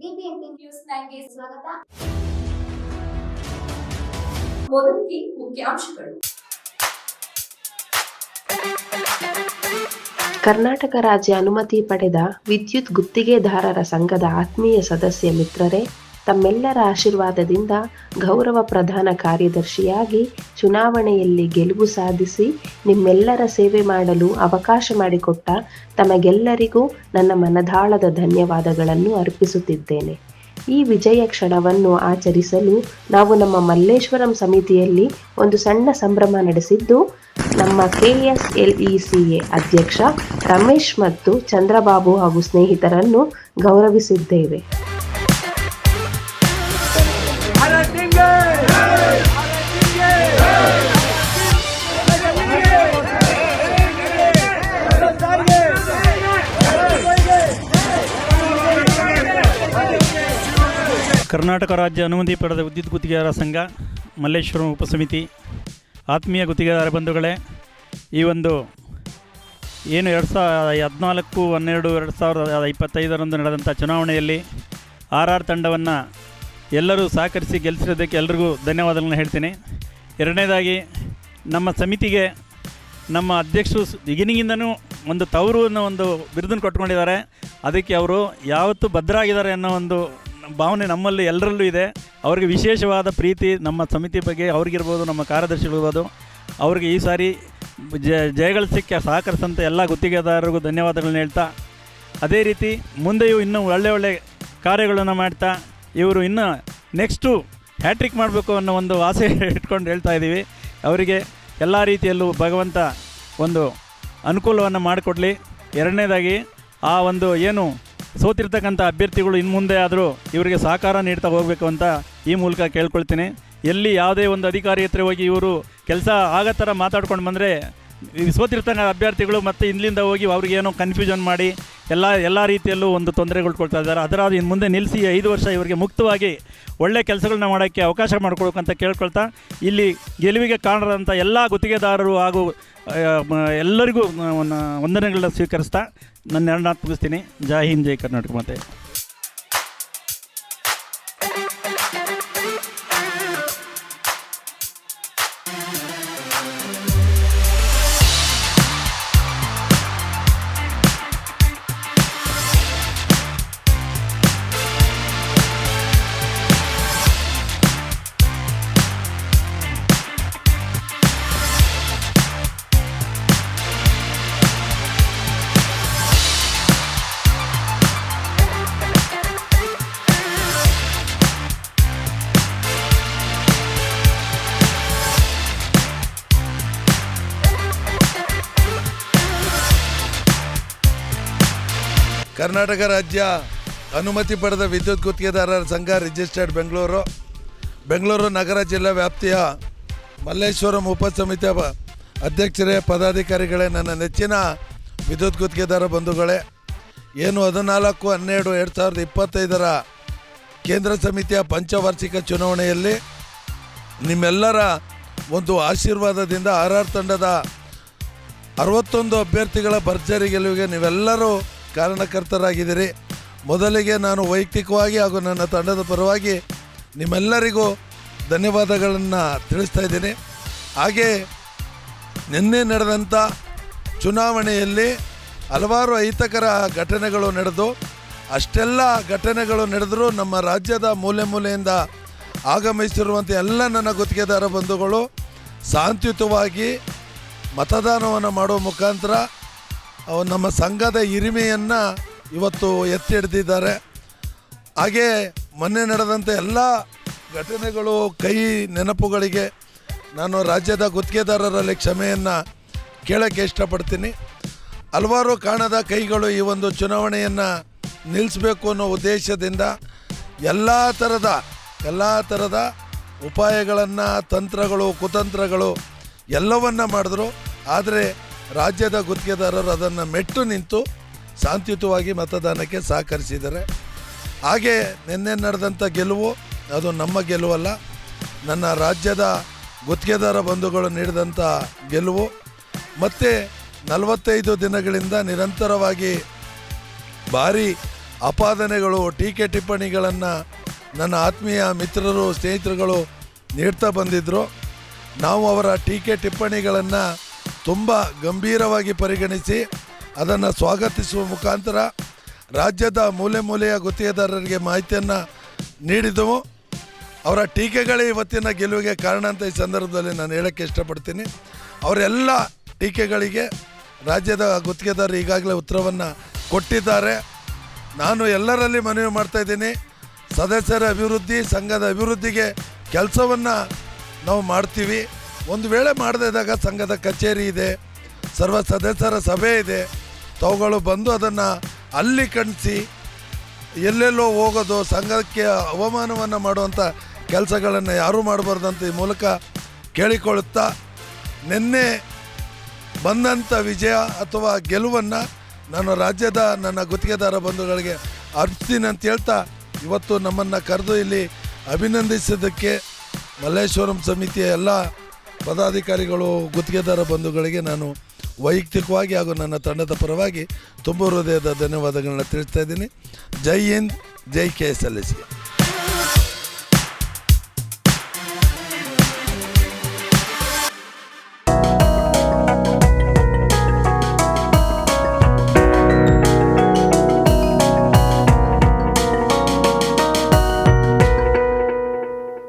News ಸ್ವಾಗತ. ಮೊದಲಿಗೆ ಮುಖ್ಯಾಂಶಗಳು. ಕರ್ನಾಟಕ ರಾಜ್ಯ ಅನುಮತಿ ಪಡೆದ ವಿದ್ಯುತ್ ಗುತ್ತಿಗೆದಾರರ ಸಂಘದ ಆತ್ಮೀಯ ಸದಸ್ಯ ಮಿತ್ರರೇ ತಮ್ಮೆಲ್ಲರ ಆಶೀರ್ವಾದದಿಂದ ಗೌರವ ಪ್ರಧಾನ ಕಾರ್ಯದರ್ಶಿಯಾಗಿ ಚುನಾವಣೆಯಲ್ಲಿ ಗೆಲುವು ಸಾಧಿಸಿ ನಿಮ್ಮೆಲ್ಲರ ಸೇವೆ ಮಾಡಲು ಅವಕಾಶ ಮಾಡಿಕೊಟ್ಟ ತಮಗೆಲ್ಲರಿಗೂ ನನ್ನ ಮನದಾಳದ ಧನ್ಯವಾದಗಳನ್ನು ಅರ್ಪಿಸುತ್ತಿದ್ದೇನೆ. ಈ ವಿಜಯ ಕ್ಷಣವನ್ನು ಆಚರಿಸಲು ನಾವು ನಮ್ಮ ಮಲ್ಲೇಶ್ವರಂ ಸಮಿತಿಯಲ್ಲಿ ಒಂದು ಸಣ್ಣ ಸಂಭ್ರಮ ನಡೆಸಿದ್ದು, ನಮ್ಮ ಕೆಎಸ್ಎಲ್ಇಸಿಎ ಅಧ್ಯಕ್ಷ ರಮೇಶ್ ಮತ್ತು ಚಂದ್ರಬಾಬು ಹಾಗೂ ಸ್ನೇಹಿತರನ್ನು ಗೌರವಿಸಿದ್ದೇವೆ. ಕರ್ನಾಟಕ ರಾಜ್ಯ ಅನುಮತಿ ಪಡೆದ ವಿದ್ಯುತ್ ಗುತ್ತಿಗೆದಾರ ಸಂಘ, ಮಲ್ಲೇಶ್ವರಂ ಉಪಸಮಿತಿ, ಆತ್ಮೀಯ ಗುತ್ತಿಗೆದಾರ ಬಂಧುಗಳೇ, ಈ ಒಂದು ಏನು ಎರಡು ಸಾವಿರದ ಹದಿನಾಲ್ಕು, ಹನ್ನೆರಡು, ಎರಡು ಸಾವಿರದ ಇಪ್ಪತ್ತೈದರಂದು ನಡೆದಂಥ ಚುನಾವಣೆಯಲ್ಲಿ ಆರ್ ಆರ್ ತಂಡವನ್ನು ಎಲ್ಲರೂ ಸಹಕರಿಸಿ ಗೆಲ್ಲಿಸಿರೋದಕ್ಕೆ ಎಲ್ರಿಗೂ ಧನ್ಯವಾದಗಳನ್ನು ಹೇಳ್ತೀನಿ. ಎರಡನೇದಾಗಿ, ನಮ್ಮ ಸಮಿತಿಗೆ ನಮ್ಮ ಅಧ್ಯಕ್ಷರು ಬಿಗಿನಿಂಗಿಂದನೂ ಒಂದು ತವರು ಅನ್ನೋ ಒಂದು ಬಿರುದನ್ನು ಕೊಟ್ಕೊಂಡಿದ್ದಾರೆ ಅದಕ್ಕೆ ಅವರು ಯಾವತ್ತೂ ಭದ್ರಾಗಿದ್ದಾರೆ ಅನ್ನೋ ಒಂದು ಭಾವನೆ ನಮ್ಮಲ್ಲಿ ಎಲ್ಲರಲ್ಲೂ ಇದೆ. ಅವ್ರಿಗೆ ವಿಶೇಷವಾದ ಪ್ರೀತಿ ನಮ್ಮ ಸಮಿತಿ ಬಗ್ಗೆ, ಅವ್ರಿಗಿರ್ಬೋದು ನಮ್ಮ ಕಾರ್ಯದರ್ಶಿಗಳಿರ್ಬೋದು. ಅವ್ರಿಗೆ ಈ ಸಾರಿ ಜಯಗಳು ಸಿಕ್ಕ ಸಹಕರಿಸಂತ ಎಲ್ಲ ಗುತ್ತಿಗೆದಾರರಿಗೂ ಧನ್ಯವಾದಗಳನ್ನ ಹೇಳ್ತಾ, ಅದೇ ರೀತಿ ಮುಂದೆಯೂ ಇನ್ನೂ ಒಳ್ಳೆ ಒಳ್ಳೆ ಕಾರ್ಯಗಳನ್ನು ಮಾಡ್ತಾ, ಇವರು ಇನ್ನು ನೆಕ್ಸ್ಟು ಹ್ಯಾಟ್ರಿಕ್ ಮಾಡಬೇಕು ಅನ್ನೋ ಒಂದು ಆಸೆ ಇಟ್ಕೊಂಡು ಹೇಳ್ತಾ ಇದ್ದೀವಿ. ಅವರಿಗೆ ಎಲ್ಲ ರೀತಿಯಲ್ಲೂ ಭಗವಂತ ಒಂದು ಅನುಕೂಲವನ್ನು ಮಾಡಿಕೊಡಲಿ. ಎರಡನೇದಾಗಿ ಆ ಒಂದು ಏನು ಸೋತಿರ್ತಕ್ಕಂಥ ಅಭ್ಯರ್ಥಿಗಳು ಇನ್ನು ಮುಂದೆ ಆದರೂ ಇವರಿಗೆ ಸಹಕಾರ ನೀಡ್ತಾ ಹೋಗಬೇಕು ಅಂತ ಈ ಮೂಲಕ ಕೇಳ್ಕೊಳ್ತೀನಿ. ಎಲ್ಲಿ ಯಾವುದೇ ಒಂದು ಅಧಿಕಾರಿ ಹತ್ರ ಹೋಗಿ ಇವರು ಕೆಲಸ ಆಗೋ ಥರ ಮಾತಾಡ್ಕೊಂಡು ಬಂದರೆ ಸೋತಿರ್ತಕ್ಕಂಥ ಅಭ್ಯರ್ಥಿಗಳು ಮತ್ತು ಇಲ್ಲಿಂದ ಹೋಗಿ ಅವ್ರಿಗೇನೋ ಕನ್ಫ್ಯೂಷನ್ ಮಾಡಿ ಎಲ್ಲ ಎಲ್ಲ ರೀತಿಯಲ್ಲೂ ಒಂದು ತೊಂದರೆಗಳು ಕೊಡ್ತಾ ಇದ್ದಾರೆ. ಅದರ ಇನ್ನು ಮುಂದೆ ನಿಲ್ಲಿಸಿ ಐದು ವರ್ಷ ಇವರಿಗೆ ಮುಕ್ತವಾಗಿ ಒಳ್ಳೆ ಕೆಲಸಗಳನ್ನ ಮಾಡೋಕ್ಕೆ ಅವಕಾಶ ಮಾಡಿಕೊಡ್ಬೇಕಂತ ಕೇಳ್ಕೊಳ್ತಾ, ಇಲ್ಲಿ ಗೆಲುವಿಗೆ ಕಾರಣರಾದಂಥ ಎಲ್ಲ ಗುತ್ತಿಗೆದಾರರು ಹಾಗೂ ಎಲ್ಲರಿಗೂ ವಂದನೆಗಳನ್ನ ಸ್ವೀಕರಿಸ್ತಾ ನನ್ನ ಎರಡನ್ನ ಮುಗಿಸ್ತೀನಿ ಜೈ ಹಿಂದ್, ಜೈ ಕರ್ನಾಟಕ ಮಾತೆ. ಕರ್ನಾಟಕ ರಾಜ್ಯ ಅನುಮತಿ ಪಡೆದ ವಿದ್ಯುತ್ ಗುತ್ತಿಗೆದಾರರ ಸಂಘ ರಿಜಿಸ್ಟರ್ಡ್ ಬೆಂಗಳೂರು. ಬೆಂಗಳೂರು ನಗರ ಜಿಲ್ಲಾ ವ್ಯಾಪ್ತಿಯ ಮಲ್ಲೇಶ್ವರಂ ಉಪಸಮಿತಿಯ ಅಧ್ಯಕ್ಷರೇ, ಪದಾಧಿಕಾರಿಗಳೇ, ನನ್ನ ನೆಚ್ಚಿನ ವಿದ್ಯುತ್ ಗುತ್ತಿಗೆದಾರ ಬಂಧುಗಳೇ. ಏನು ಹದಿನಾಲ್ಕು, ಹನ್ನೆರಡು, ಎರಡು ಸಾವಿರದ ಇಪ್ಪತ್ತೈದರ ಕೇಂದ್ರ ಸಮಿತಿಯ ಪಂಚವಾರ್ಷಿಕ ಚುನಾವಣೆಯಲ್ಲಿ ನಿಮ್ಮೆಲ್ಲರ ಒಂದು ಆಶೀರ್ವಾದದಿಂದ ಆರ್ ಆರ್ ತಂಡದ ಅರವತ್ತೊಂದು ಅಭ್ಯರ್ಥಿಗಳ ಭರ್ಜರಿ ಗೆಲುವಿಗೆ ನೀವೆಲ್ಲರೂ ಕಾರಣಕರ್ತರಾಗಿದ್ದೀರಿ. ಮೊದಲಿಗೆ ನಾನು ವೈಯಕ್ತಿಕವಾಗಿ ಹಾಗೂ ನನ್ನ ತಂಡದ ಪರವಾಗಿ ನಿಮ್ಮೆಲ್ಲರಿಗೂ ಧನ್ಯವಾದಗಳನ್ನು ತಿಳಿಸ್ತಾ ಇದ್ದೀನಿ. ಹಾಗೆ ನಿನ್ನೆ ನಡೆದಂಥ ಚುನಾವಣೆಯಲ್ಲಿ ಹಲವಾರು ಅಹಿತಕರ ಘಟನೆಗಳು ನಡೆದು, ಅಷ್ಟೆಲ್ಲ ಘಟನೆಗಳು ನಡೆದರೂ ನಮ್ಮ ರಾಜ್ಯದ ಮೂಲೆ ಮೂಲೆಯಿಂದ ಆಗಮಿಸಿರುವಂಥ ಎಲ್ಲ ನನ್ನ ಗುತ್ತಿಗೆದಾರ ಬಂಧುಗಳು ಶಾಂತಿಯುತವಾಗಿ ಮತದಾನವನ್ನು ಮಾಡುವ ಮುಖಾಂತರ ನಮ್ಮ ಸಂಘದ ಹಿರಿಮೆಯನ್ನು ಇವತ್ತು ಎತ್ತಿ ಹಿಡ್ದಿದ್ದಾರೆ. ಹಾಗೆ ಮೊನ್ನೆ ನಡೆದಂಥ ಎಲ್ಲ ಘಟನೆಗಳು ಕೈ ನೆನಪುಗಳಿಗೆ. ನಾನು ರಾಜ್ಯದ ಗುತ್ತಿಗೆದಾರರಲ್ಲಿ ಕ್ಷಮೆಯನ್ನು ಕೇಳೋಕ್ಕೆ ಇಷ್ಟಪಡ್ತೀನಿ. ಹಲವಾರು ಕಾಣದ ಕೈಗಳು ಈ ಒಂದು ಚುನಾವಣೆಯನ್ನು ನಿಲ್ಲಿಸಬೇಕು ಅನ್ನೋ ಉದ್ದೇಶದಿಂದ ಎಲ್ಲ ಥರದ ಎಲ್ಲ ಥರದ ಉಪಾಯಗಳನ್ನು, ತಂತ್ರಗಳು, ಕುತಂತ್ರಗಳು ಎಲ್ಲವನ್ನ ಮಾಡಿದ್ರು. ಆದರೆ ರಾಜ್ಯದ ಗುತ್ತಿಗೆದಾರರು ಅದನ್ನು ಮೆಟ್ಟು ನಿಂತು ಶಾಂತಿಯುತವಾಗಿ ಮತದಾನಕ್ಕೆ ಸಹಕರಿಸಿದ್ದಾರೆ. ಹಾಗೆ ನಿನ್ನೆ ನಡೆದಂಥ ಗೆಲುವು ಅದು ನಮ್ಮ ಗೆಲುವಲ್ಲ, ನನ್ನ ರಾಜ್ಯದ ಗುತ್ತಿಗೆದಾರ ಬಂಧುಗಳು ನೀಡಿದಂಥ ಗೆಲುವು. ಮತ್ತು ನಲವತ್ತೈದು ದಿನಗಳಿಂದ ನಿರಂತರವಾಗಿ ಭಾರಿ ಅಪಾದನೆಗಳು ಟೀಕೆ ಟಿಪ್ಪಣಿಗಳನ್ನು ನನ್ನ ಆತ್ಮೀಯ ಮಿತ್ರರು, ಸ್ನೇಹಿತರುಗಳು ನೀಡ್ತಾ ಬಂದಿದ್ದರು ನಾವು ಅವರ ಟೀಕೆ ಟಿಪ್ಪಣಿಗಳನ್ನು ತುಂಬ ಗಂಭೀರವಾಗಿ ಪರಿಗಣಿಸಿ ಅದನ್ನು ಸ್ವಾಗತಿಸುವ ಮುಖಾಂತರ ರಾಜ್ಯದ ಮೂಲೆ ಮೂಲೆಯ ಗುತ್ತಿಗೆದಾರರಿಗೆ ಮಾಹಿತಿಯನ್ನು ನೀಡಿದವು ಅವರ ಟೀಕೆಗಳೇ ಇವತ್ತಿನ ಗೆಲುವಿಗೆ ಕಾರಣ ಅಂತ ಈ ಸಂದರ್ಭದಲ್ಲಿ ನಾನು ಹೇಳೋಕ್ಕೆ ಇಷ್ಟಪಡ್ತೀನಿ. ಅವರೆಲ್ಲ ಟೀಕೆಗಳಿಗೆ ರಾಜ್ಯದ ಗುತ್ತಿಗೆದಾರರು ಈಗಾಗಲೇ ಉತ್ತರವನ್ನು ಕೊಟ್ಟಿದ್ದಾರೆ. ನಾನು ಎಲ್ಲರಲ್ಲಿ ಮನವಿ ಮಾಡ್ತಾ ಇದ್ದೀನಿ. ಸದಸ್ಯರ ಅಭಿವೃದ್ಧಿ, ಸಂಘದ ಅಭಿವೃದ್ಧಿಗೆ ಕೆಲಸವನ್ನು ನಾವು ಮಾಡ್ತೀವಿ. ಒಂದು ವೇಳೆ ಮಾಡದೇ ಇದ್ದಾಗ ಸಂಘದ ಕಚೇರಿ ಇದೆ, ಸರ್ವ ಸದಸ್ಯರ ಸಭೆ ಇದೆ, ತಾವುಗಳು ಬಂದು ಅದನ್ನು ಅಲ್ಲಿ ಕಣಿಸಿ, ಎಲ್ಲೆಲ್ಲೋ ಹೋಗೋದು, ಸಂಘಕ್ಕೆ ಅವಮಾನವನ್ನು ಮಾಡುವಂಥ ಕೆಲಸಗಳನ್ನು ಯಾರೂ ಮಾಡಬಾರ್ದಂತ ಈ ಮೂಲಕ ಕೇಳಿಕೊಳ್ಳುತ್ತಾ, ನಿನ್ನೆ ಬಂದಂಥ ವಿಜಯ ಅಥವಾ ಗೆಲುವನ್ನು ನಾನು ರಾಜ್ಯದ, ನನ್ನ ಗುತ್ತಿಗೆದಾರ ಬಂಧುಗಳಿಗೆ ಅರ್ಪಿಸ್ತೀನಿ ಅಂತ ಹೇಳ್ತಾ, ಇವತ್ತು ನಮ್ಮನ್ನು ಕರೆದು ಇಲ್ಲಿ ಅಭಿನಂದಿಸಿದ್ದಕ್ಕೆ ಮಲ್ಲೇಶ್ವರಂ ಸಮಿತಿಯ ಎಲ್ಲ ಪದಾಧಿಕಾರಿಗಳು, ಗುತ್ತಿಗೆದಾರ ಬಂಧುಗಳಿಗೆ ನಾನು ವೈಯಕ್ತಿಕವಾಗಿ ಹಾಗೂ ನನ್ನ ತಂಡದ ಪರವಾಗಿ ತುಂಬ ಹೃದಯದ ಧನ್ಯವಾದಗಳನ್ನ ತಿಳಿಸ್ತಾ ಇದ್ದೀನಿ. ಜೈ ಹಿಂದ್, ಜೈ ಕೆ ಎಸ್